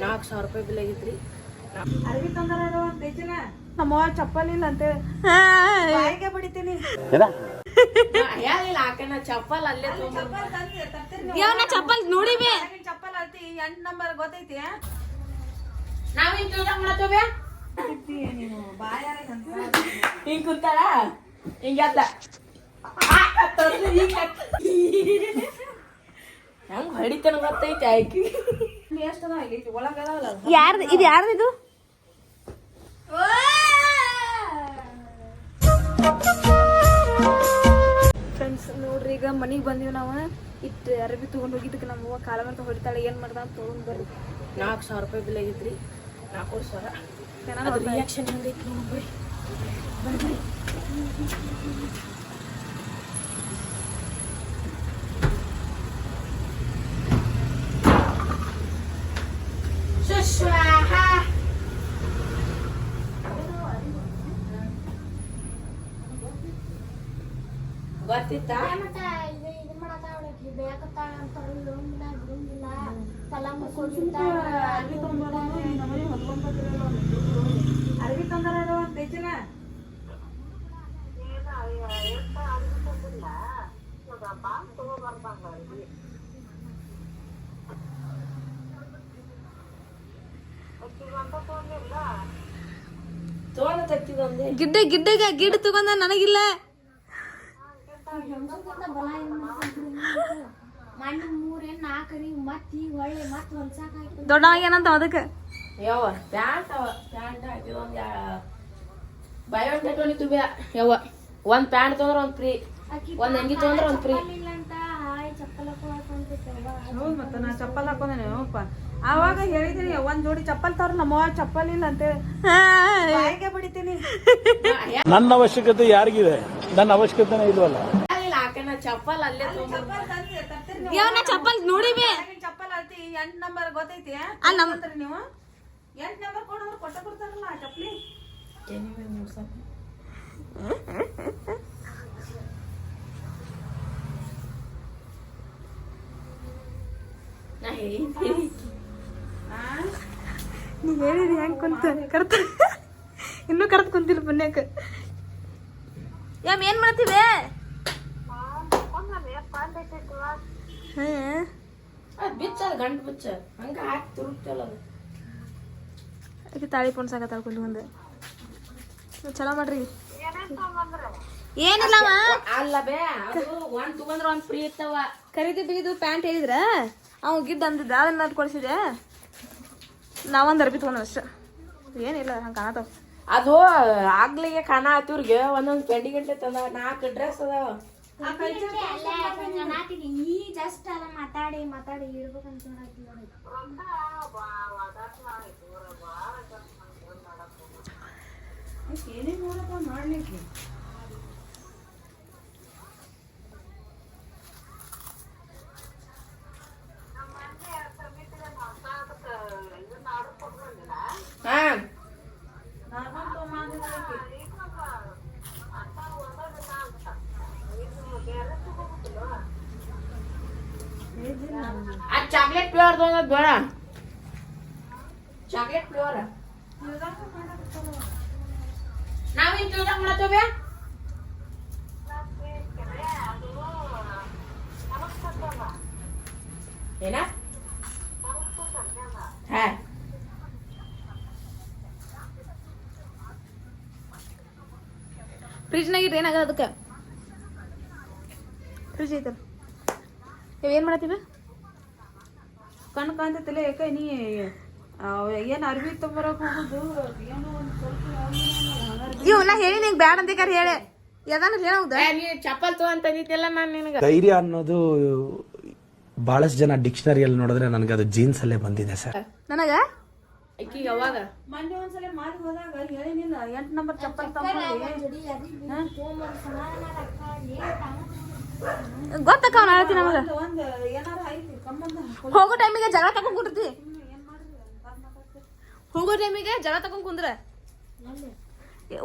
ನಾಲ್ಕು ಸಾವಿರ ರೂಪಾಯಿ ಬಿಲ್ ಆಗಿತ್ರಿ. ನಮ್ಮ ಚಪ್ಪಲ್ ಇಲ್ಲ ಅಂತೇಳಿ ಬಾಯಿಗೆ ಬಡಿತೀನಿ. ಆಕನ ಚಪ್ಪಲ್ ಅಲ್ಲೇ ತೊಗೊಂಡ್ ಚಪ್ಪಲ್ ತಂದ್ ತರ್ತೀನಿ ನೀವು. ಯಾವ ನಾ ಚಪ್ಪಲ್ ಅಳ್ತಿ ಎಂಟ್ ನಂಬರ್ ಗೊತ್ತೈತಿ? ನಾವೇನ್ ಕೆಲಸ ಮಾಡ್ತೇವೆ ನೀನು ಬಾಯಾರ ಹಿಂಗ್ ಕುಂತಾಳ? ಹಿಂಗತ್ತ ಹೆಂಗ್ ಹೊಡಿತನ ಗೊತ್ತೈತಿ ಆಯ್ಕೆ. ಯಾರ್ದು ಇದು ಯಾರ್ದು ಇದು? ಫ್ರೆಂಡ್ಸ್ ನೋಡ್ರಿ ಈಗ ಮನಿಗೆ ಬಂದೀವಿ ನಾವು. ಇಟ್ಟು ಅರಬಿ ತೊಗೊಂಡು ಹೋಗಿದ್ದಕ್ಕೆ ನಮ್ಮ ಅವ್ವ ಕಾಲ ಮೇಲೆ ಹೊಡಿತಾಳೆ. ಏನು ಮಾಡ್ದ ಅಂತ ತೊಗೊಂಡು ಬರ್ರಿ. ನಾಲ್ಕು ಸಾವಿರ ರೂಪಾಯಿ ಬಿಲ್ ಆಗಿತ್ರಿ. ನಾಲ್ಕೂವರೆ ಸಾವಿರ. ರಿಯಾಕ್ಷನ್ ಹೆಂಗೈತಿ ನೋಡ್ರಿ. ಗೊತ್ತಿತ್ತಾ ಅರ್ವಿ ತಂದಾರ ಒಂದ್ ಗಿಡ್ಡ ಗಿಡ್ಡಗ ಗಿಡ್ಡ ತಗೊಂಡ ನನಗಿಲ್ಲ. ಈಗ ಹೊಳ್ಳಿ ಹೊಲ್ಸಾಕ ಆಯ್ತು. ಏನಂತ ಅದಕ್ಕೆ? ಯಾವ ಪ್ಯಾಂಟ್ ಅವ ಪ್ಯಾಂಟ್ ಯಾವ ಒಂದ್ ಪ್ಯಾಂಟ್ ತೊಂದ್ರೆ ಒಂದ್ ಫ್ರೀ. ಒಂದ್ ಅಂಗಿ ತೊಂದ್ರೆ ಒಂದ್ ಫ್ರೀ. ಅಂತ ಹೌದ್ ಮತ್ತ ನಾ ಚಪ್ಪಲ್ ಹಾಕೊಂಡೇನೆ ಅಪ್ಪ ಆವಾಗ ಹೇಳಿದೀನಿ ಒಂದ್ ಜೋಡಿ ಚಪ್ಪಲ್ ತವ್ರ ನಮ್ಮವ್ವ ಚಪ್ಪಲ್ ಇಲ್ಲ ಅಂತೇಳಿ ಬಾಯಿಗೆ ಬಡಿತೀನಿ. ನನ್ನ ಅವಶ್ಯಕತೆ ಯಾರಿಗಿದೆ? ನನ್ನ ಅವಶ್ಯಕತೆನೇ ಇಲ್ವಲ್ಲ? ಆಕನ ಚಪ್ಪಲ್ ಅಲ್ಲೇ. ಯಾವ ಚಪ್ಪಲ್ ನೋಡಿಬಿ ಚಪ್ಪಲ್ ಅಳ್ತಿ ಎಂಟ್ ನಂಬರ್ ಗೊತ್ತೈತಿ? ನೀವು? ಎಂಟ್ ನಂಬರ್ ಕೊಡೋರು ಕೊಟ್ಟ ಕೊಡ್ತಾರಲ್ಲ ಆ ಚಪ್ಪಲಿ? ನಾ ಹೇಳಿದ್ರಿ ಹೆಂಗ್ ಕುಂತ ಕರ್ತ ಇನ್ನೂ ಕರ್ತ್ ಕುಂತಿಲ್ಲ ಪುಣ್ಯಕ್ಕ. ಯಾಮ್ ಏನ್ ಮಾಡ್ತೀವಿ? ಅದ್ ಬಿಚ್ಚ ಅದ್ ಗಂಟು ಬಿಚ್ಚ ಹಂಗ ಹಾಕಿ ತುರುಕ್ತಲ್ಲ ಅದು. ಅದಕ್ಕೆ ತಾಳಿ ಪೊಣ್ಸಾಕ ಕುಂತ ಮುಂದೆ ಚಲೋ ಮಾಡ್ರಿ. ಏನಿಲ್ಲವ ಅಲ್ಲ ಬೇ ಅದು ಒಂದ್ ತಗೊಂಡ್ರ ಒಂದ್ ಫ್ರೀ ಇರ್ತಾವ. ಖರೀದಿ ಬಿಗಿದು ಪ್ಯಾಂಟ್ ಹೇಳಿದ್ರ? ಅವ ಗಿಡ್ಡ ಅಂದಿದ್ದ ಅದನ್ನ ಅದ್ ಕೊಡ್ಸಿದೆ ನಾವೊಂದ್ ಅರ್ಬಿ ತಗೊಂಡ್ ಅಷ್ಟ. ಏನಿಲ್ಲ ಹಂಗ ಕಾಣತಾವ. ಅದು ಆಗ್ಲಿಗೆ ಕಾಣ ಆತಿವ್ರಿಗೆ ಒಂದೊಂದ್ ಪೆಂಡಿ ಗಂಟೆ ತಂದ ನಾಲ್ಕು ಡ್ರೆಸ್ ಅದಾವ. ಈ ಜಸ್ಟ್ ಅಲ್ಲ ಮಾತಾಡಿ ಮಾತಾಡಿ ಇಡ್ಬೇಕಂತ ನೋಡಾಕಿ ನೋಡಿ ಏನೇನ್ ನೋಡಪ್ಪ ಮಾಡ್ಲಿಕ್ಕೆ ಹಾ ನಾನಂತೂ ಮಾಡಿದ್ರಿ ಆ ಚಾಕ್ಲೇಟ್ ಫ್ಲೇವರ್ ತೊಗೊಂಡ್ ಬೇಡ ಚಾಕ್ಲೇಟ್ ಫ್ಲೇವರ್ ನಾವೇನ್ ಕೆಲಸ ಮಾಡತ್ತೇವೆ ಏನ ಹಾ ಫ್ರಿಜ್ನಾಗ ಇಟ್ಟು ಏನಾಗದ ಅದಕ್ಕೆ ಫ್ರಿಜ್ ಐತಲ್ಲ ಇವ್ ಏನ್ ಮಾಡತ್ತೀವಿ ಕಣ್ ತಲೆ ಯಾಕೆ ನೀ ಏನು ಅರ್ವಿ ತಗೊಂಬರಕ್ ಹೋಗುದು? ಏನೋ ಒಂದ್ ಸ್ವಲ್ಪ ಇವ್ ನಾ ಹೇಳಿ ನಿಂಗೆ ಬ್ಯಾಡ ಅಂತ ಹೇಳಿ? ಯದಾನ ಹೇಳೌದ ನೀ ಚಪ್ಪಲ್ ತಗೊಂತಂದಿದ್ದೆಲ್ಲ ನಾನು ನಿನಗೆ? ಧೈರ್ಯ ಅನ್ನೋದು ಬಹಳಷ್ಟು ಜನ ಡಿಕ್ಷನರಿಯಲ್ಲಿ ನೋಡಿದ್ರೆ ನನಗೆ ಅದು ಜೀನ್ಸ್ ಅಲ್ಲೇ ಬಂದಿದೆ ಸರ್. ನನಗೆ? ಅಕ್ಕಿ ಯಾವಾಗ? ಮೊನ್ನೆ ಒಂದ್ಸಲ ಮಾರಿ ಹೋದಾಗ ಹೇಳಿನಿಲ್ಲ ಎಂಟ್ ನಂಬರ್ ಚಪ್ಪಲ್ ತಗೊಂಡಿ ಗೊತ್ತಕ್ಕ ಅವ್ನ ಹೇಳ್ತೀನಿ ನಮಗ ಹೋಗೋ ಟೈಮಿಗೆ ಜಗಳ ತಕೊಂಡ್ ಹೋಗೋ ಟೈಮಿಗೆ ಜಗಳ ತಕೊಂಡ್ ಕುಂದ್ರ.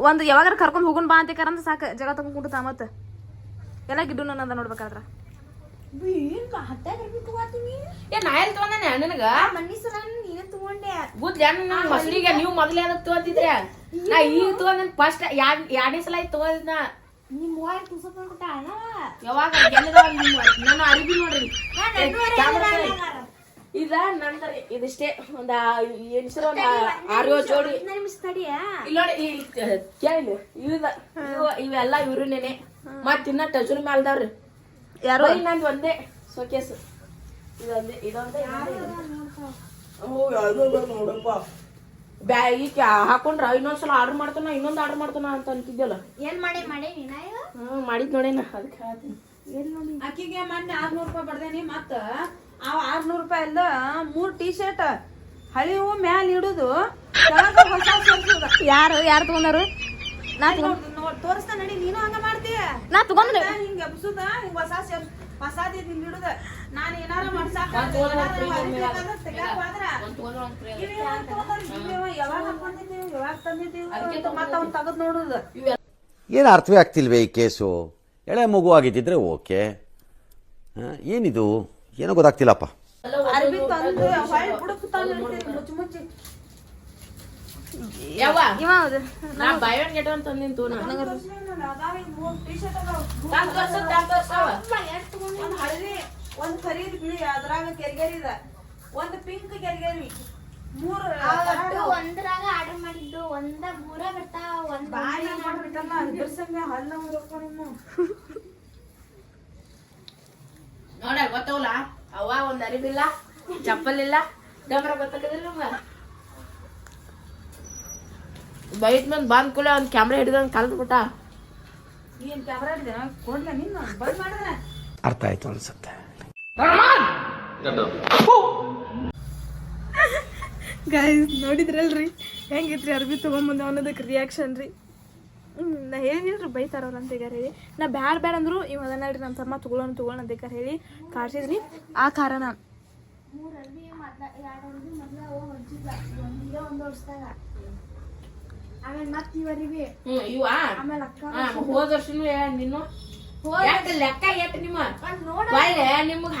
ಒಂದ್ ಯಾವಾಗಾರ ಕರ್ಕೊಂಡ್ ಹೋಗೋಣ ಬಾ ಅಂತ ಕರಂದ ಸಾಕ ಜಗಳ ತಕೊಂಡ್ ಕುಂಡ್ರತ ಮತ್ತ ಎಲ್ಲ ಗಿಡ್ಡು ನನ್ನ ನೋಡ್ಬೇಕಾದ್ರ. ಏ ನಾ ಎಲ್ಲಿ ನಿನಗ? ನೀನೇ ತಗೊಂಡೆ. ನನ್ನ ನೀವು ಮೊದಲೇ ಅದಕ್ಕೆ ತಗೊಂಡಿದ್ರೆ ನಾ ಈಗ ತಗೊಂಡ್ ಫಸ್ಟ್ ಎರಡ್ ಎರಡನೇ ಸಲ ತಗೋದ್ ತಗೊಂಡಿದ್ನ ನಿಮ್ ಮೂವಾರ್ ಕುಸಪ್ ಮಾಡ್ಬಿಟ್ಟ ಅಣ್ಣ ಯಾವಾಗ ನಿಮ್ಮ ನಾನು ಅರಿವಿ ನೋಡ್ರಿ ಇದ ನಂದ ಇದಿಷ್ಟೇ ಒಂದ ಎಣಿಸಿರ ಒಂದ ಆರು ಜೋಡಿ. ಇಲ್ಲ ಕೇಳಿ ಇವಿದ ಇವ ಇವೆಲ್ಲ ಇವ್ರನ್ನೇನೆ. ಮತ್ ಇನ್ನ ಟಜುರ್ ಮ್ಯಾಲ್ದವ್ರಿ ಯಾರೋ? ಇನ್ನೊಂದ್ ನಂದು ಒಂದೇ ಸೋಕೇಸ್. ಇದೊಂದೇ ಇದೊಂದೇ ನೋಡಪ್ಪ. ಬ್ಯಾಗಿಗೆ ಹಾಕೊಂಡ್ರ ಇನ್ನೊಂದ್ಸಲ ಆರ್ಡರ್ ಮಾಡ್ತಾನ ಇನ್ನೊಂದ್ ಆರ್ಡರ್ ಮಾಡ್ತಾನ ಅಂತ ಅಂತಿದ್ಯಲ್ಲ. ಏನ್ ಮಾಡಿ ಮಾಡಿ ನೀನ ಹ್ಮ್ ಮಾಡಿದ್ ನೋಡೇನ ಅದಕ್ಕೆ ಹೇಳ್ತೀನಿ ಆಕಿಗೆ ಮೊನ್ನೆ ಆರ್ನೂರ್ ರೂಪಾಯಿ ಬಡ್ದೇನಿ ಮತ್ತ ಆ ಆರ್ನೂರ್ ರೂಪಾಯಿ ಅಲ್ಲ ಮೂರ್ ಟೀ ಶರ್ಟ್ ಹಳಿವು ಮ್ಯಾಲ ಇಡುದು ಕೆಳಗ ಹೊಸ ಸೇರ್ಸುದ. ಯಾರು ಯಾರು ತಗೊಂಡಾರು? ನಾ ತಗೊಂಡ್ ನೋಡ್- ನೋಡ್ ತೋರಿಸ್ತಾ ನಡಿ ನೀನು ಹಂಗ ಮಾಡ್ತೀಯ ನಾ ತಗೊಂಡ್ರೆ ಹಿಂಗ ಎಬ್ಸುದ ಹಿಂಗ ಹೊಸ ಸೇರ್ ಹೊಸಾದ ಹಿಂಗ ಇಡುದ ನಾನ್ ಏನಾರ ಮಾಡ್ಸಾಕ ಯಾವಾಗ. ಹಾಕೊಂಡಿದ್ದೀವಿ ಯಾವಾಗ ತಂದಿದ್ದೀವಿ? ಮತ್ತ ಅವ್ನ್ ತಗದ್ ನೋಡುದು. ಏನು ಅರ್ಥವೇ ಆಗ್ತಿಲ್ವೇ ಈ ಕೇಸು? ಎಳೆ ಮಗು ಆಗಿದ್ದಿದ್ರೆ ಓಕೆ. ಏನಿದು? ಏನೋ ಗೊತ್ತಾಗ್ತಿಲ್ಲಪ್ಪ. ಒಂದ್ ಖರೀದ್ ಬಿಳಿ ಅದ್ರಾಗ ಒಂದ್ ಪಿಂಕ್ ಕೆರ್ಗೆರಿ ಒಂದ್ರಾಗ ಆರ್ಡರ್ ಮಾಡಿದ್ದು ಒಂದ ಮೂರ ಬರ್ತಾವ ಒಂದ್ ಬಾಯಿ ಮಾಡ್ಬಿಟ್ಟಲ್ಲ ಬಿರ್ಸಂಗ ಹಲ್ಲ ನಿಮ್ಮ ನೋಡ ಗೊತ್ತವಲ್ಲ? ಅವ ಒಂದ್ ಅರಿವಿಲ್ಲ ಚಪ್ಪಲ್ ಇಲ್ಲ ಡಬ್ರ ಗೊತ್ತಾಗದಿಲ್ಲ ನಮ್ಗ. ಬೈಟ್ ಮೇಲೆ ಬಂದ್ ಕೂಡ ಒಂದ್ ಕ್ಯಾಮ್ರಾ ಹಿಡಿದಂಗ್ ಕಲ್ತ್ ಬಿಟ್ಟ. ಏನ್ ಕ್ಯಾಮ್ರಾ ಹಿಡಿದ? ಕೊಡ್ಲ ನಿನ್ನ ಬಂದ್ ಮಾಡಿದ್ರೆ ಅರ್ಥ ಆಯ್ತು ಅನ್ಸುತ್ತೆ. ಗೈಸ್ ನೋಡಿದ್ರಲ್ರಿ? ಹೆಂಗಿತ್ರಿ ಅರ್ಬಿ ತೊಗೊಂಬಂದ ಅನ್ನೋದಕ್ಕೆ ರಿಯಾಕ್ಷನ್ ರೀ? ನಾ ಹೇಳಿದ್ರಿ ಬೈತಾರ ಅವ್ರು ಅಂತ ಈಗ ಹೇಳಿ. ನಾ ಬ್ಯಾಡ ಬ್ಯಾಡ ಅಂದ್ರು ಇವ್ ಅದನ್ನಲ್ರಿ ನಮ್ಮ ತಮ್ಮ ತಗೊಳ್ಳೋಣ ತಗೊಳ್ಳೋಣ ಅಂತ ಹೇಳಿ ಕಾಡ್ಸಿದ್ರಿ. ಆ ಕಾರಣ. ಲೆಕ್ಕ ಎಟ್ ನಿಮ್ಮ?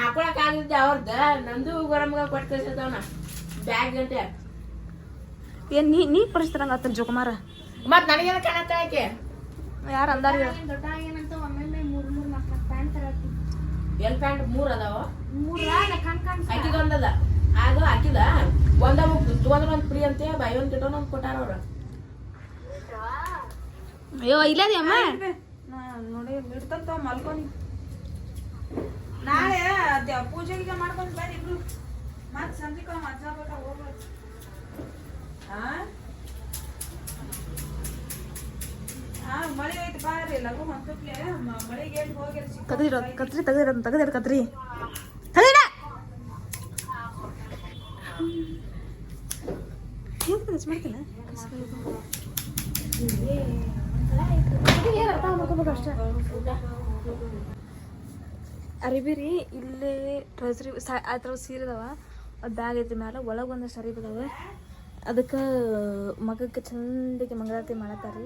ಹಾಕೊಳಕ್ ಆಗಿದ್ದೆ ಅವ್ರದ. ನಂದು ಗರಮ್ಗ ಕೊಟ್ಟು ಕಳ್ಸಿದವನ ಬ್ಯಾಗ್ ಗಂಟೆ. ಏನ್ ನೀ ನೀ ಪರಿಸ್ತಾರಂಗ ಆತನ ಜೋಕುಮಾರ? ಮತ್ ನನಗೇನ ಕಾಣತ್ತ ಆಕೆ. ಯಾರು ಅಂದಾರ ದೊಡ್ಡ ಏನಂತ ಒಮ್ಮೆ ಮೂರ್ ಮೂರ್ ನಾಲ್ಕು ನಾಲ್ಕು ಪ್ಯಾಂಟ್ ತರತ್ತಿ ಎಲ್ ಪ್ಯಾಂಟ್? ಮೂರ್ ಅದಾವ? ಮೂರ ಕಣ್ ಕಾಣ್ಸ ಒಂದದ ಅದು. ಹಾಕಿದ ಒಂದ ತಗೊಂಡ್ರ ಒಂದ್ ಫ್ರೀ ಅಂತೆ ಬೈ ಒಂದ್ ಕೊಟ್ಟಾರ ಅವ್ರ. ಅಯ್ಯೋ ಇಲ್ಲದಿ ಅಮ್ಮ. ನಾ ನೋಡಿ ಬಿಡ್ತಂತ ಮಲ್ಕೊನಿ. ನಾಳೆ ಪೂಜೆಗೆ ಮಾಡ್ಕೊಂಡ್ ಬರ್ರಿ ಇಬ್ರು. ಮತ್ ಸಂಜಿಕ ಮಜ್ಜ ಬೇಕ ಹೋಗ್ಬೇಕು. ಕತ್ರಿ ಕತ್ರಿ ತೆಗದಿರ ಏನ್ ಕಚ್ ಮಾಡ್ತಿಲ್ಲ ಏನ್ ಅರ್ಥ ಮಾಡ್ಕೋಬೇಕು ಅಷ್ಟೇ ಅರಿಬಿ ರೀ ಇಲ್ಲಿ ಟ್ರೆಸರಿ ಆ ಥರ ಸೀರೆ ಅದಾವ. ಅದು ಬ್ಯಾಗ್ ಐತಿ ಮೇಲೆ ಒಳಗೆ ಒಂದಷ್ಟು ಸರಿ ಅದಾವ. ಅದಕ್ಕೆ ಮಗಕ್ಕೆ ಚಂದಗೆ ಮಂಗಳಾರತಿ ಮಾಡತ್ತಾರೆ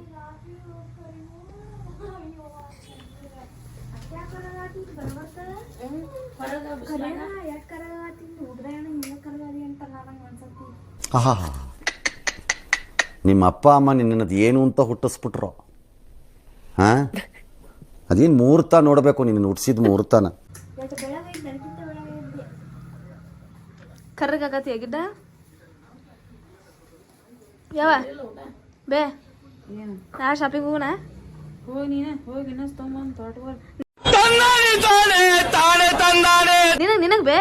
ನಿಮ್ಮ ಅಪ್ಪ ಅಮ್ಮ ನಿನ್ನದು ಏನು ಅಂತ ಹುಟ್ಟಿಸ್ಬಿಟ್ರು. ಹಾಂ? ಅದೇನು ಮುಹೂರ್ತ ನೋಡಬೇಕು ನಿನ್ನ ಹುಟ್ಟಿಸಿದ ಮುಹೂರ್ತನ ಕರ್ರಗಾಗತ್ತೆ ಆಗಿದ್ದ? ಯಾವ? ಬೇ. ಏನು ನಾ ಶಾಪಿಂಗ್ ಹೋಗೋಣ? ಹೋಗಿ ನೀನೆ ಹೋಗಿ ಇನ್ನೊಂದು ತೊಗೊಂಬಂದು ನಿನಗ್ ನಿನಗ್ ಬೇ.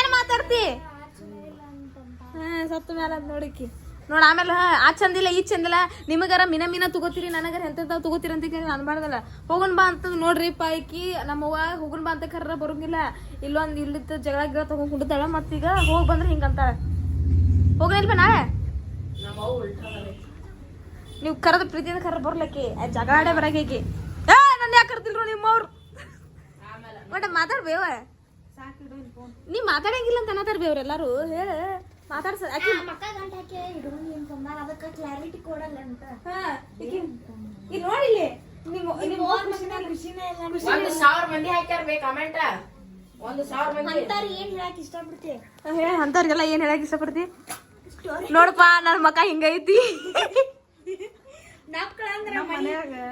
ಏನ್ ಮಾತಾಡ್ತಿ? ಹಾ ಸತ್ತು ಮ್ಯಾಲ ಅದ್ ನೋಡಿಕಿ ನೋಡ ಆಮೇಲೆ ಹಾ, ಆ ಚಂದಿಲ್ಲ ಈ ಚಂದಿಲ್ಲ. ನಿಮಗಾರ ಮಿನ ಮಿನ ತಗೋತೀರಿ ನನಗಾರ ಎಂತ ತಗೋತೀರಿ ಅಂತ ಕೇಳಿ ಅನ್ಬಾರ್ದಲ್ಲ. ಹೋಗೋಣ ಬಾ ಅಂತ ನೋಡ್ರಿ ಪಾಯ್ಕಿ ನಮ್ಮವ್ವ ಹೋಗೋಣ ಬಾ ಅಂತ ಕರ್ರ ಬರೋಂಗಿಲ್ಲ. ಇಲ್ಲೊಂದು ಇಲ್ಲಿದ್ದ ಜಗಳ ಗಿಡ ತಗೊಂಡ್ ಕುಂಡಿತಾಳ ಮತ್ತೀಗ ಹೋಗಿ ಬಂದ್ರೆ ಹಿಂಗಂತಾಳ. ಹೋಗಲ್ವ ನಾಳೆ. ನೀವು ಕರೆದ ಪ್ರೀತಿಯಿಂದ ಕರ ಬರ್ಲಕ್ಕೆ. ಜಗಳ ಆಡೇ ಬರಾಕಿ ಏ ನನ್ನ ಯಾಕೆ ಕರ್ತಿಲ್ರು ನಿಮ್ಮವ್ರು? ಬಟ್ ಮಾತಾಡ್ಬೇವ ನೀ ಮಾತಾಡಂಗಿಲ್ಲ ಅಂತ ಅನ್ನತಾರ ಎಲ್ಲಾರು. ಹೇಳ ಮಾತಾಡ್ಸ ಆಕಿ ಮಕ್ಕ ಗಂಟ ಹಾಕಿ ಹಿಡ್ಕೊಂಡು ಅದಕ್ಕೆ ಕ್ಲಾರಿಟಿ ಕೊಡಲ್ಲ ಅಂತ. ಹಾ, ಇಲ್ಲಿ. ನೋಡಿಲ್ಲಿ ನಿಮ್ಮ ನಿಮ್ಮ ಅವ್ವ ಖುಷಿನೇ ಖುಷಿನೇ ಇಲ್ಲ ಒಂದು ಸಾವಿರ ಮಂದಿ ಹಾಕ್ಯಾರ ಬೇ ಕಮೆಂಟ್ ಒಂದು ಸಾವಿರ ಮಂದಿ. ಅಂತಾರ ಏನ್ ಹೇಳಕ್ ಇಷ್ಟಪಡ್ತಿ? ಏನ್ ಹೇಳಕ್ ಇಷ್ಟಪಡ್ತಿ? ನೋಡಪ್ಪ ನನ್ ಮಕ ಹಿಂಗೈತಿ. ನಕ್ಕಳಂದ್ರ ಮನೆ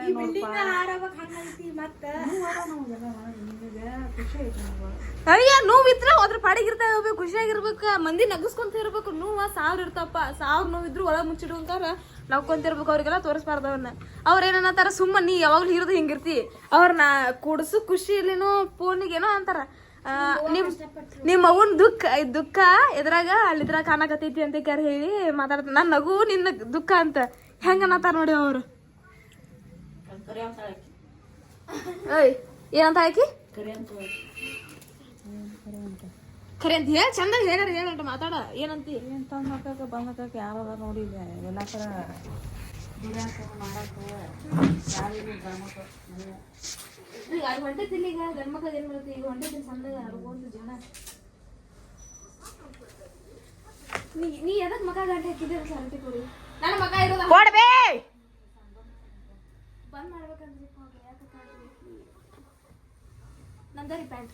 ಈ ಬಿಲ್ಡಿಂಗ್ ಹಾರಬೇಕು ಹಂಗೈತಿ ಮತ್ತ. ಅಯ್ಯ ನೋವು ಇದ್ರೆ ಅದ್ರ ಪಾಡಿಗೆ ಇರ್ತಾ ಇರ್ಬೇಕು ಖುಷಿಯಾಗಿರ್ಬೇಕ. ಮಂದಿ ನಗಸ್ಕೊಂತ ಇರ್ಬೇಕು. ನೋವ ಸಾವಿರ ಇರ್ತಪ್ಪ ಸಾವಿರ ನೋವು ಇದ್ರು ಒಳಗ್ ಮುಚ್ಚಿಡುವಂತಾರ ನಗ್ಕೊಂತ ಇರ್ಬೇಕು. ಅವ್ರಿಗೆಲ್ಲ ತೋರಿಸ್ಬಾರ್ದು ಅವ್ರನ್ನ. ಅವ್ರ ಏನಂತಾರ ಸುಮ್ಮ ನೀ ಯಾವಾಗ್ಲೂ ಹಿರಿದು ಹಿಂಗಿರ್ತಿ. ಅವ್ರನ್ನ ಕುಡ್ಸು ಖುಷಿ ಇರ್ಲಿನೋ ಫೋನಿಗೆ ಏನೋ ಅಂತಾರ. ನಿಮ್ ನಿಮ್ಮ ಅವನ್ ದುಃಖ ದುಃಖ, ಎದ್ರಾಗ ಅಲ್ಲಿದ್ರ ಕಾಣಕತ್ತೈತಿ ಅಂತ ಕ್ಯಾರ ಹೇಳಿ ಮಾತಾಡ್ತ ನನ್ನ ನಗು ನಿನ್ನ ದುಃಖ ಅಂತ. ಹೆಂಗ ಅನ್ನತಾರ ನೋಡಿ ಅವರು. ಏಯ್, ಏನಂತ ಹಾಕಿ ಚಂದ ಮಾತಾಡ ಏನಂತಿ ಎಂತ ಮಕ್ಕಕ್ಕ ಯಾರು ನೋಡಿಲ್ಲ ಎಲ್ಲ ಗಂಡ್ಮಕ್ಳು ಮನೆ ಈಗ ಅದು ಹೊಂಟೈತಿಲ್ಲ ಈಗ ಗಂಡ್ ಏನ್ ಮಾಡ್ತಿ? ಈಗ ಅರ್ಬೋದು ಜೀವನ. ನೀ ನೀ ಎದಕ್ ಮಕ ಗಂಟೆ ಹಾಕಿದ್ರೆ ಕೊಡಿ. ನನ್ನ ಮಕ ಇರೋದ ಕೊಡ್ಬೇ! ಬಂದ್ ಮಾಡ್ಬೇಕಂದ್ರೆ ನಂದರಿ ಪ್ಯಾಂಟ್.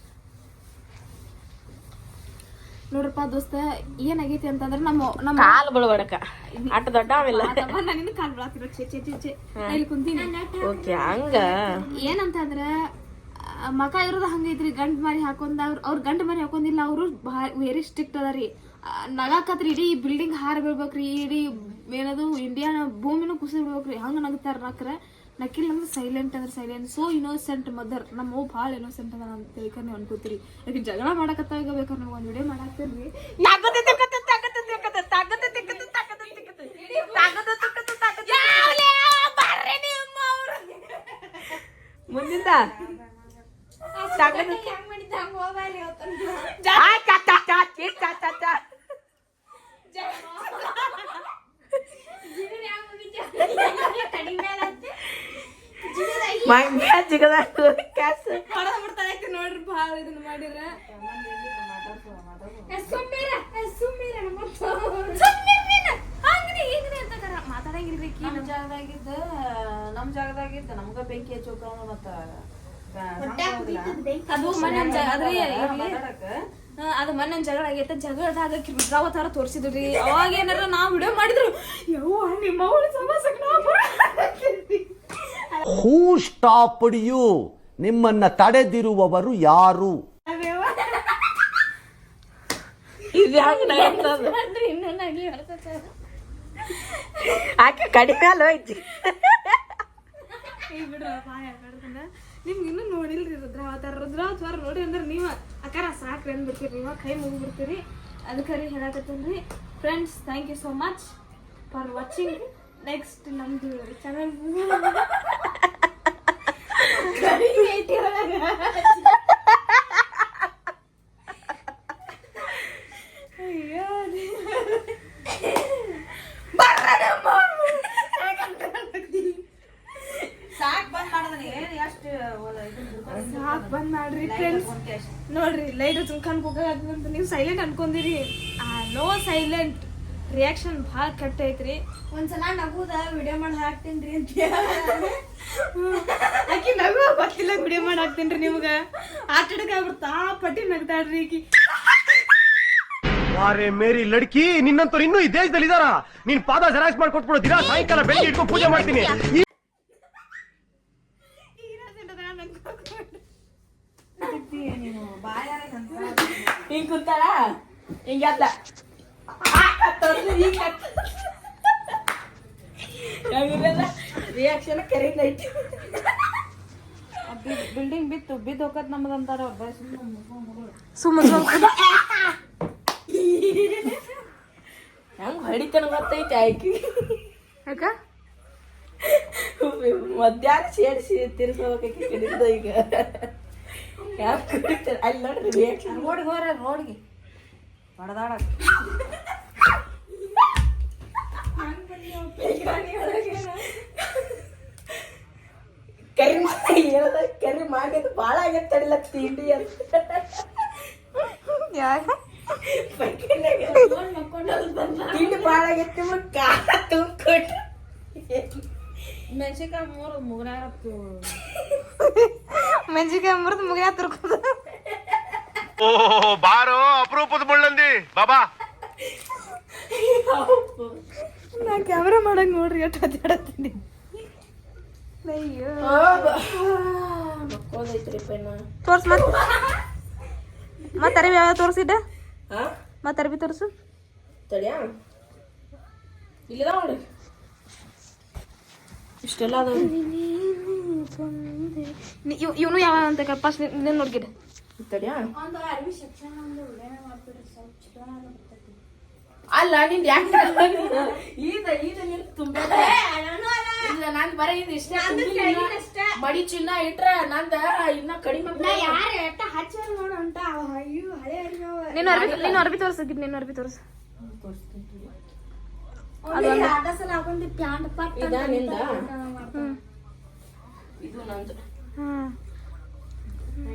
ನೋಡ್ರಪ್ಪ ದೋಸ್ತ ಏನಾಗೈತಿ ಅಂತಂದ್ರೆ ನಮ್ಮ ನಮ್ಮ ಕಾಲು ಬೀಳ್ಬೇಡಕ. ಅಟ್ ದೊಡ್ಡ ಅವೆಲ್ಲ. ನಾನು ಕಾಲ್ ಬಿಡಾತಿರೋ ಚೆ ಚೆ ಚೆ ಚೆ ಇಲ್ಲಿ ಕುಂತೀನಿ. ಓಕೆ ಹಂಗ. ಏನಂತಂದ್ರೆ ಮಕ ಇರೋದು ಹಂಗೈತ್ರಿ ಗಂಡ್ ಮರಿ ಹಾಕೊಂಡ್ ಅವ್ರ ಅವ್ರ ಗಂಡ್ ಮರಿ ಹಾಕೊಂಡಿಲ್ಲ ಅವರು ವೆರಿ ಸ್ಟ್ರಿಕ್ಟ್ ಅದಾರಿ. ನಗಾಕತ್ರಿ ಇಡೀ ಬಿಲ್ಡಿಂಗ್ ಹಾರ ಬೀಳ್ಬೇಕ್ರಿ ಇಡೀ ಏನದು ಇಂಡಿಯಾನ ಭೂಮಿನೂ ಕುಸಿದ್ ಬಿಡ್ಬೇಕ್ರಿ ಹಂಗ ನಗ್ತಾರ ನಕ್ರ. ನಕ್ಕಿಲ್ಲ ಅಂದ್ರೆ ಸೈಲೆಂಟ್ ಅಂದ್ರೆ ಸೈಲೆಂಟ್ ಸೋ ಇನೋಸೆಂಟ್ ಮದರ್ ನಮ್ಮ ಅವ್ ಭಾಳ ಇನೋಸೆಂಟ್ ಅದ ಅಂತ ತಿಳ್ಕೊಂಡು ನೀವು ಅನ್ಕೋತೀರಿ. ಯಾಕೆ ಜಗಳ ಮಾಡಕತ್ತಾಗ ಬೇಕಾದ್ರೆ ನಾವು ಒಂದ್ ವಿಡಿಯೋ ಮಾಡಾಕ್ತೀರಿ ಮುಂದಿಂದ? ಹೆಂಗ್ ನೋಡ್ರಿ ಭಾಳ ಇದನ್ನ ಮಾಡಿರ ಸುಮ್ಮೀರ ಸುಮ್ಮೀರ ಮಾತಾಡಂಗಿಲ್ರಿ ನಮ್ಮ ಜಾಗದಾಗಿದ್ದ ನಮ್ಮ ಜಾಗದಾಗಿದ್ದ ನಮ್ಗ ಬೆಂಕಿ ಹಚ್ಚೋಕವನು ಮತ್ತ ಅದು ಅದ್ರಿ ಇರ್ಲಿ. ಅದು ಮೊನ್ನೆ ಜಗಳ ಆಗೈತೆ ಜಗಳದಾಗ ರುದ್ರಾವತಾರ ತೋರಿಸಿದ್ರು. ತೋರಿಸಿದ್ರಿ ಅವಾಗ ಏನಾರ ನಾವು ವಿಡಿಯೋ ಮಾಡಿದ್ರು ಯವ್ವ ನಿಮ್ಮ ಅವಳ ಸಮಾಸಕ್ಕೆ ನಾವು ಹೂ ಸ್ಟಾಪ್ಡ್ ಯು ನಿಮ್ಮನ್ನ ತಡೆದಿರುವವರು ಯಾರು? ಇದು ಹೆಂಗ್ ನಗತ್ತದ ಇನ್ನೂ ನಗಿ ಬರ್ತೈತೆ. ಆಕೆ ಕಡಿಮೆ ಅಲ್ಲ ಐತಿ ಈಗ ಬಿಡ್ರ ಬಾಯ್ ನಿಮ್ಗೆ ಇನ್ನೂ ನೋಡಿಲ್ರಿ ರುದ್ರಾವತಾರ ರುದ್ರಾವತಾರ ನೋಡಿ ಅಂದ್ರೆ ನೀವು ಅಕಾರ ಸಾಕ್ರಿ ಅಂದ್ಬಿಡ್ತೀರಿ ನೀವು ಕೈ ಮುಗಿಬಿಡ್ತೀರಿ. ಅದಕ್ಕೆ ರೀ ಹೇಳಕತ್ತೀನಿ. Friends thank you so much for watching next ನಮ್ದು ಚಾನಲ್ ಅಯ್ಯೋ ಸಾಕ್ ಬಂದ್ ಮಾಡದನಿ ಏನ್ ಎಷ್ಟು ಸಾಕ್ ಬಂದ್ ಮಾಡ್ರಿ ಫ್ರೆಂಡ್ಸ್ ನೋಡ್ರಿ ಲೈಟ್ ಹಚ್ಕೊಂಡ್ ಹೋಗಂತ ನೀವು ಸೈಲೆಂಟ್ ಅನ್ಕೊಂಡಿರಿ. ನೋ ಸೈಲೆಂಟ್ ರಿಯಾಕ್ಷನ್ ಭಾಳ ಕೆಟ್ಟ ಐತ್ರಿ. ಒಂದ್ಸಲ ನಗುದ ವಿಡಿಯೋ ಮಾಡಿ ಹಾಕ್ತೇನ್ರಿ ಅಂತ ಆಕಿ ನಗು ಗೊತ್ತಿಲ್ಲ ವಿಡಿಯೋ ಮಾಡಿ ಹಾಕ್ತೇನ್ರಿ ನಿಮ್ಗ. ಆಟಡಕ್ ಆ ಪಟ್ಟಿ ನಗ್ತಾಡ್ರಿ ಆಕಿ ಅರೆ ಮೇರಿ ಲಡ್ಕಿ ನಿನ್ನಂತವ್ರು ಇನ್ನೂ ಈ ದೇಶದಲ್ಲಿ ಇದಾರ ನೀನ್ ಪಾದ ಜೆರಾಕ್ಸ್ ಮಾಡ್ಕೊಟ್ಬಿಡು ದಿನ ಸಾಯಂಕಾಲ ಬೆಳಿಗ್ಗೆ ಇಟ್ಕೊಂಡು ಪೂಜೆ ಮಾಡ್ತೀನಿ. ಹಿಂಗ್ ಕುಂತಾಳ ಹಿಂಗತ್ತ ರಿಯಾಕ್ಷನ್ ಕರೀತ ಐತಿ ಬಿಲ್ಡಿಂಗ್ ಬಿತ್ತು ಬಿದ್ದು ಹೋಗತ್ ನಮ್ದು ಅಂತಾರ ಸುಮ್ಮ ಬಸ್ ಸುಮ್ಮ. ಹೆಂಗ್ ಹೊಡಿತಾನ ಗೊತ್ತೈತೆ ಆಯ್ಕೆ? ಯಾಕ? ಮಧ್ಯಾಹ್ನ ಸೇರಿಸಿ ತಿರ್ಸೋಕೆ ಕಡಿದ ಈಗ. ಯಾಕೆ ಕುಡಿತಾರ? ಅಲ್ಲಿ ನೋಡ್ರಿ ರಿಯಾಕ್ಷನ್ ರೋಡ್ಗೆ ಹೋರ ರೋಡ್ಗೆ ಹೊಡೆದಾಡಕ್. ಕರಿ ಹೇಳದ ಕರಿ ಮಾಡಿದ್ ಭಾಳ ಆಗೈತೆ ತಡಿಲಕ್ ತಿಂಡಿ ಅಂತ. ಯಾಕ? ತಿಂಡಿ ಭಾಳ ಆಗೈತೆ ಖಾರ ತುಂಬಿಕೊಟ್ಟು ಮೆಣಸಿನ್ಕಾಯಿ ಮೂರು ಮುಗ್ರಾರ ಮೆಣಸಿನ್ಕಾಯಿ ಮುರಿದು ಮುಗಿಯ ತುರ್ಕೋದು ಓ ಬಾರೋ ಅಪರೂಪದ ಮುಳ್ಳಂದಿ. ಬಾಬಾ. ನಾ ಕ್ಯಾಮ್ರಾ ಮಾಡಂಗ್ ನೋಡ್ರಿ ಎಷ್ಟು ಅಡ್ಡಾಡತ್ತೀನಿ ಅಯ್ಯೋ. ಮಕ್ಕೋದೈತ್ರಿಪ್ಪ ಇನ್ನ ತೋರ್ಸ್ ಮತ್ ಮತ್ತೆ ಅರಿವಿ ಯಾವ ತೋರ್ಸಿದ್ದೆ? ಮತ್ತೆ ಮತ್ ಅರಿವಿ ತೋರ್ಸು. ತಡಿಯಾ? ಇಲ್ಲ ನೋಡಿ. ಇಷ್ಟೆಲ್ಲ ಅದಾವ. ಇವನು ಯಾವ ಅಂತ ಫಸ್ಟ್ ನಿನ್ನ ತಡಿಯಾ ಬರ್ತೈತಿ ಅಲ್ಲ ನಿನ್ ಯಾಕೆ ಈದ ಈದ ನೀನ್ ತುಂಬ ಇಲ್ಲ ನಾನ್ ಬರೀ ಇದು ಇಷ್ಟ ಮಡಿ ಚಿನ್ನ ಇಟ್ರ ನಂದ ಇನ್ನ ಕಡಿಮೆ. ನೀನು ಅರ್ಬಿ ನೀನು ಅರ್ಬಿ ತೋರ್ಸು ಗಿಡ್ ನೀನು ಅರ್ಬಿ ತೋರ್ಸ.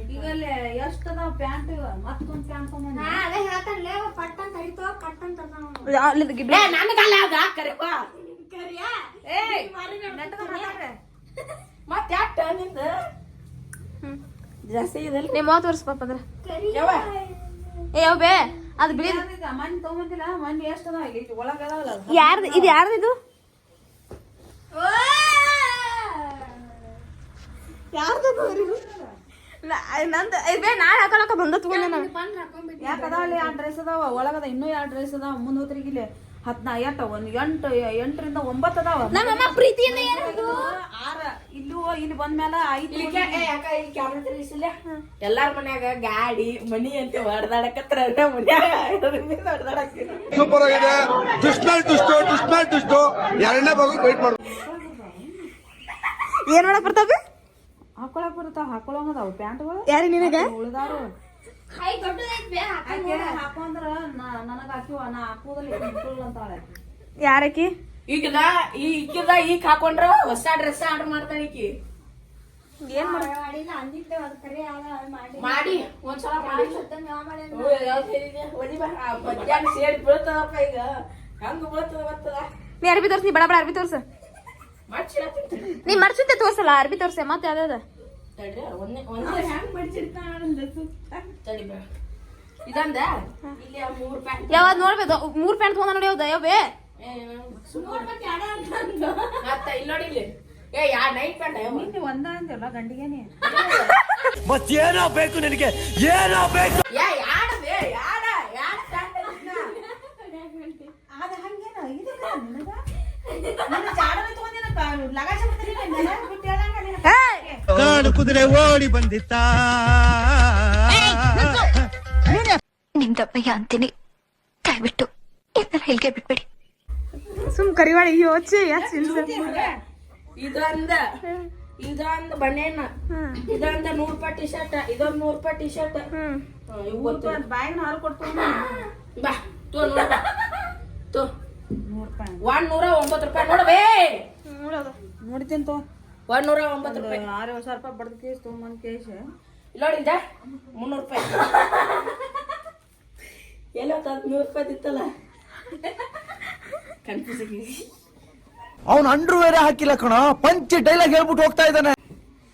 ಈಗಲ್ಲೇ ಎಷ್ಟು ಅದಾವ ಪ್ಯಾಂಟ್ ಮತ್ತೊಂದು ಜಾಸ್ತಿ ಇದೆ ನಿಮ್ಮ ವರ್ಷ ಪಾಪ ಅದ್ರ ಕರಿಯಾ? ಯಾವ ಏ ಯಾವ ಬೇ. ಅದು ಬಿಳಿ ಮನ್ ತಗೊಂಡಿಲ್ಲ ಮನ್ ಎಷ್ಟು ಅದಾವ ಈಗ ಒಳಗೆ ಅದಾವಲ್ಲ ಯಾರ್ದು ಇದು ಯಾರ್ದು ಇದು! ಯಾರ್ದು ನಂದು ಬೇ ನಾಳೆ ಹಾಕೊಳಕ ಬಂದ ತಗೊಂಡೆ ನಾನು. ಬಂದ್ ಹಾಕೊಂಡ್ಬಿಟ್ಟು ಯಾಕೆ ಆ ಡ್ರೆಸ್ ಅದಾವ. ಒಳಗದ ಇನ್ನೂ ಎರಡು ಡ್ರೆಸ್ ಅದಾವ. ಮುಂದ್ ಹೋತ್ರಿಗಿಲ್ಲಿ ಹತ್ನಾ ಎಂಟ ಒಂದ್ ಎಂಟು ಎಂಟರಿಂದ ಒಂಬತ್ತು ಅದಾವ ನಮ್ಮಮ್ಮ ಪ್ರೀತಿಯಿಂದ ಏನದು? ಆರ ಇಲ್ಲೂ ಇಲ್ಲಿ ಬಂದ್ಮೇಲೆ ಐದು ಎಲ್ಲಾರ ಮನ್ಯಾಗ ಗಾಡಿ ಮನಿ ಅಂತ ಹೊಡೆದಾಡಕತ್ರ ಸೂಪರ್ ಆಗಿದೆ ದುಷ್ಮಲ್ ದುಷ್ಟು ದುಷ್ಮಲ್ ದುಷ್ಟು. ಎರಡನೇ ಭಾಗ ವೇಟ್ ಮಾಡು ಏನ್ ಮಾಡಕ್ ಬರ್ತಾವೆ? ಹಾಕೊಳಕ್ ಬರ್ತಾವ ಹಾಕೊಳಂಗದಾವ ಪ್ಯಾಂಟ್ಗಳು? ಯಾರಿ ನಿನಗೆ? ಉಳಿದಾರು. ಹಾಕೊಂಡ್ರ ನಾ- ನನಗ ಹಾಕಿವ ನಾ ಹಾಕೋದಲ್ಲಿ ಅಂತಾಳೆ ಯಾರಕಿ ಈಗದ ಈ ಇಕ್ಕಿದ ಈಗ ಹಾಕೊಂಡ್ರ ಹೊಸ ಡ್ರೆಸ್ ಆರ್ಡರ್ ಮಾಡ್ತಾಳ ಈಕಿ. ಏನ್ ಮಾಡ ಮಾಡಿಲ್ಲ ಅಂದಿದ್ದೆ ಒಂದ್ ಕರೆ ಆಗ ಅದ್ ಮಾಡಿ. ಮಾಡಿ ಒಂದ್ಸಲ ಮಾಡಿ. ಸತ್ತನ್ ಯಾವ ಮಾಡ್ಯಾನ? ಓ, ಯಾವ್ದ್ ಹೇಳಿದೆ? ಒಲಿ ಬಾ. ಆ ಮಧ್ಯಾಹ್ನ ಸೇರಿ ಬೀಳ್ತದಪ್ಪ ಈಗ. ಹೆಂಗ್ ಬೀಳ್ತದ ಗೊತ್ತದ ನೀ ಅರ್ಬಿ ತೋರ್ಸಿ ಬಡ ಬಡ ಅರ್ಬಿ ತೋರ್ಸ. ಮಡ್ಚಿರ ತಿಂತೀನಿ ನೀ ಮರ್ಸುತ್ತೆ ತೋರ್ಸಲ್ಲ ಅರ್ಬಿ ತೋರ್ಸೆ ಮತ್ತೆ ಯಾವ್ದಾದ ತಡ್ರಿ ಒಂದೇ ಒಂದೇ. ಹೆಂಗ್ ಮಡ್ಚಿರ್ತಾಳ ಇದಂದ? ಇಲ್ಲಿ ಆ ಮೂರ್ ಪ್ಯಾಕೆಟ್ ಯಾವ್ದು ನೋಡ್ಬೇಕು? ಮೂರ್ ಪ್ಯಾಂಟ್ ತಗೊಂಡ ನೋಡಿ ಯಾವ್ದ? ಯಾವೇ ಮತ್ತೆ ಇಲ್ಲಿ ನೋಡಿ ಇಲ್ಲಿ. ಏ ಯಾ ನೈಟ್ ಪ್ಯಾಂಟ್ ಯಾವ ನಿನ್ನೆ ಒಂದ ಅಂದ್ಯಲ್ಲ ಗಂಡಿಗೆನೆ. ಮತ್ತೇನೋ ಬೇಕು ನಿನಗೆ? ಏನೋ ಬೇಕು? ಯಾ ಯಾಡ ಬೇ ಯಾಡ ಯಾಡ ಪ್ಯಾಂಟ್ ಅದ ಹಂಗೇನ ಇದು ನಿನಗ? ತಗೊಂಡಿನ ಲಗಾಜ ಬಿಟ್ಟಿಲ್ಲ ಬಿಟ್ಟು ಕಾಡು ಕುದುರೆ ಓಡಿ ಬಂದಿತ್ತ. ನಿಮ್ದಪ್ಪಯ್ಯ ಅಂತೀನಿ. ದಯವಿಟ್ಟು ಇದನ್ನ ಇಲ್ಲಿಗೆ ಬಿಟ್ಬಿಡಿ. ಸುಮ್ ಕರಿವಾಳಿ ಯೋಚೆ ಯಾಕೆ ಇದೊಂದ ಇದೊಂದು ಬನ್ನೇನ ಇದೊಂದ ನೂರ್ ರೂಪಾಯಿ ಟಿ ಶರ್ಟ್ ಇದೊಂದು ನೂರ್ ರೂಪಾಯಿ ಟಿ ಶರ್ಟ್ ಬಾಯಿನ ಹಾಲು ಕೊಡ್ತೀನಿ ಬಾ ತೋ ನೋಡ ತೋ. ಒಂದ್ ನೂರ ಒಂಬತ್ತು ರೂಪಾಯಿ ನೋಡ್ಬೇ ನೋಡೋದು. ನೋಡ್ತೀನಿ ತೋ. ಒಂದ್ ನೂರ ಒಂಬತ್ತು ರೂಪಾಯಿ. ಆರು ಸಾವಿರ ರೂಪಾಯಿ ಬಡ್ದ ಕೇಸ್ ತೊಗೊಂಬಂದ್ ಕೇಸ್. ಇಲ್ಲಿ ನೋಡಿದ್ದ ಮುನ್ನೂರು ರೂಪಾಯಿ. ಎಲ್ಲ ನೂರು ರೂಪಾಯಿ ಇತ್ತಲ್ಲ ಕನ್ಫ್ಯೂಸ್ ಆಗಿ. ಅಂಡ್ರೂ ಬೇರೆ ಹಾಕಿಲ್ಲ ಕಣ ಪಂಚಿ ಡೈಲಾಗ್ ಹೇಳ್ಬಿಟ್ಟು ಹೋಗ್ತಾ ಇದ್ದಾನೆ.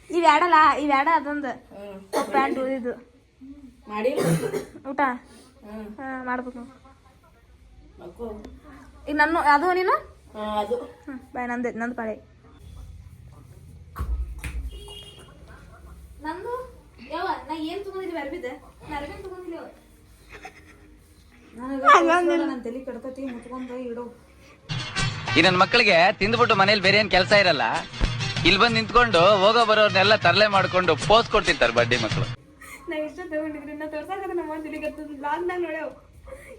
ಇವ್ ಎರಡಲ್ಲ ಇವ್ ಎರಡ ಅದೊಂದು. ಪ್ಯಾಂಟ್ ಇದು ಮಾಡಿ. ಊಟ? ಮಾಡ್ಬೇಕು ಈಗ ನನ್ನ ಅದು ನೀನು? ಅದು. ಬಾಯ್ ನಂದು ನಂದು ಪಾಳೆ. ನಂದು? ಯಾವ ನಾ ಏನ್ ತಗೊಂಡಿದ್ವಿ ಅರ್ಬಿದೆ ನಾ ಅರ್ಬಿ ತಗೊಂಡಿಲ್ಲ ನನಗೆ ನನ್ನ ತಲೆ ಕೆಡ್ತೈತಿ ಮುಚ್ಕೊಂಡ ಇಡು. ಈ ನನ್ನ ಮಕ್ಕಳಿಗೆ ತಿಂದ್ಬಿಟ್ಟು ಮನೇಲಿ ಬೇರೆ ಏನ್ ಕೆಲಸ ಇರಲ್ಲ ಇಲ್ಲಿ ಬಂದು ನಿಂತ್ಕೊಂಡು ಹೋಗೋ ಬರೋರ್ನೆಲ್ಲ ತರಲೆ ಮಾಡ್ಕೊಂಡು ಪೋಸ್ ಕೊಡ್ತಿರ್ತಾರೆ ಬಡ್ಡಿ ಮಕ್ಕಳು ನಾ ಇಷ್ಟ ತಗೊಂಡಿದ್ರಿ ನಾ ತೋರ್ಸಾಕ ನಮ್ಮ ಮಾಡ್ತೀನಿ ಬ್ಲಾಗ್ನಾಗ ನೋಡ್ಯಾವ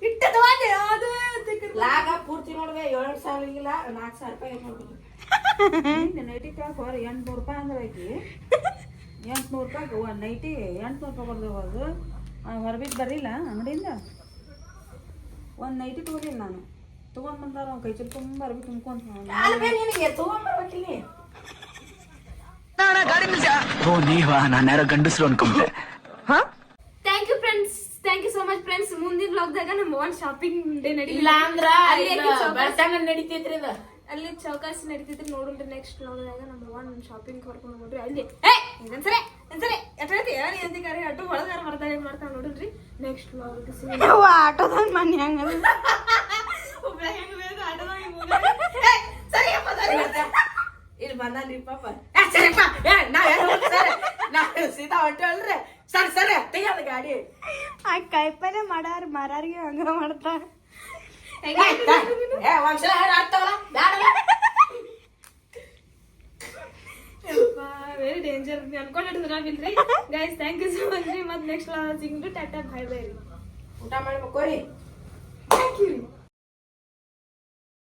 ಇಟ್ಟ ತಗೊಂಡೆ ಅದು ಲಾಗ ಪೂರ್ತಿ ನೋಡ್ದೆ ಏಳು ಸಾವಿರ ಇಲ್ಲ ನಾಲ್ಕು ಸಾವಿರ ರೂಪಾಯಿ ನೈಟಿ ಕ್ಲಾಸ್ ಹೊರ ಎಂಟ್ನೂರು ರೂಪಾಯಿ ಅಂದ್ರೆ ಐತಿ ಎಂಟ್ನೂರು ರೂಪಾಯಿ ಒಂದು ನೈಟಿ ಎಂಟ್ನೂರು ರೂಪಾಯಿ ಬರ್ದೇವು ಅದು ಹೊರಬಿದ್ದು ಬರಲಿಲ್ಲ ಅಂಗಡಿಯಿಂದ. ಒಂದು ನೈಟಿ ತೊಗೊಂಡಿನಿ ನಾನು. ತೊಗೊಂಡು ಬಂದಾರ ಅವ್ನು ಕೈ ಚೀಲ ತುಂಬ ಅರ್ಬಿ ತುಂಬ್ಕೊಂತ ಅಲ್ವೇ ನಿನಗೆ. ತಗೊಂಬರ್ಬೇಕಿಲ್ಲಿ. ಓ ನೀವಾ ನಾನು ಯಾರೋ ಗಂಡಸ್ರು ಅನ್ಕೊಂಡೆ thank you friends thank you so much friends ಮುಂದಿನ ಲಾಕ್ದಾಗ ನಮ್ಮ ಓನ್ ಶಾಪಿಂಗ್ ಡೇ ನಡಿ ಅಂದ್ರೆ ನಡೀತೈತ್ರಿ ಇದು. ಅಲ್ಲಿ ಚೌಕಾಸಿ ನಡೀತಿದ್ರೆ ನೋಡ್ರಿ ನೆಕ್ಸ್ಟ್ ನೋಡಿದಾಗ ನಮ್ಮ ಒನ್ ಶಾಪಿಂಗ್ ಕರ್ಕೊಂಡು ಹೋಗ್ರಿ ಅಲ್ಲಿ. ಏ ಇನ್ನೊಂದ್ಸರಿ ಒಂದ್ಸರಿ ಎಟ್ಟೈತಿ ನೀ ಅಂತ ಆಟೋ ಒಳಗಾರ ಬರ್ತಾರೆ ಏನು ಮಾಡ್ತಾವ ನೋಡ್ರಿ ನೆಕ್ಸ್ಟ್ ವ್ಲಾಗ್ ಆಟೋದಾಗ ಮನೆ ಹೆಂಗ ಇಲ್ಲಿ ಬಂದ್ರಿ ಪಾಪ ಸರಿಪ್ಪ ನಾವ್ ಯಾರು ಸೀದಾ ಹೊಂಟೇವಲ್ರಿ ಸರ್ ಸರಿ ತೆಗಿಯೋದು ಗಾಡಿ. ಆ ಕಾಯಿಪಲ್ಲೆ ಮಾಡಾರ ಮಾರಾರಿಗೆ ಹಂಗ ಮಾಡ್ತಾರ ಒಂದ್ಸಲ ಹೇಳ ಆಗ್ತಾವಲ್ಲ ಬ್ಯಾಡ ವೆರಿ ಡೇಂಜರ್ ಅನ್ಕೊಂಡಿದ್ದು ನಾವಿಲ್ರಿ guys thank you so much ರೀ ಮತ್ತೆ ನೆಕ್ಸ್ಟ್ ಸಿಂಗ್ರು ಟಾಟಾ ಬಾಯ್ ಬೈ ರೀ ಊಟ ಮಾಡ್ಬೇಕು ರೀ ಥ್ಯಾಂಕ್ ಯು ರೀ